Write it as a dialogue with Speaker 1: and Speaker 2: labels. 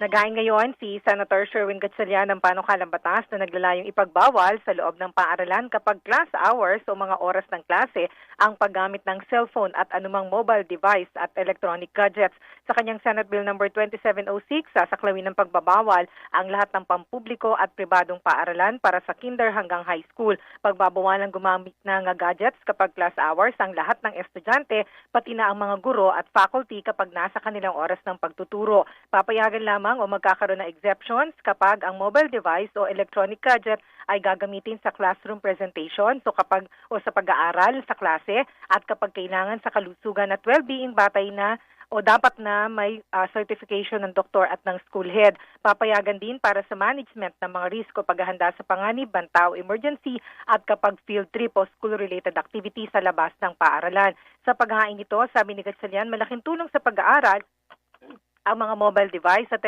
Speaker 1: Nagain ngayon si Senator Sherwin Gatchalian ng panukalang batas na naglalayong ipagbawal sa loob ng paaralan kapag class hours o mga oras ng klase ang paggamit ng cellphone at anumang mobile device at electronic gadgets. Sa kanyang Senate Bill number 2706, sasaklawin ng pagbabawal ang lahat ng pampubliko at pribadong paaralan para sa kinder hanggang high school. Pagbabawalan gumamit ng gadgets kapag class hours ang lahat ng estudyante, pati na ang mga guro at faculty kapag nasa kanilang oras ng pagtuturo. Papayagan lamang o magkakaroon ng exceptions kapag ang mobile device o electronic gadget ay gagamitin sa classroom presentation so kapag o sa pag-aaral sa klase at kapag kailangan sa kalusugan at well-being batay na o dapat na may ah, certification ng doktor at ng school head. Papayagan din para sa management ng mga risko paghahanda sa panganib, banta o emergency at kapag field trip o school-related activity sa labas ng paaralan. Sa paghahain nito, sabi ni Gatchalian, malaking tulong sa pag-aaral ang mga mobile device at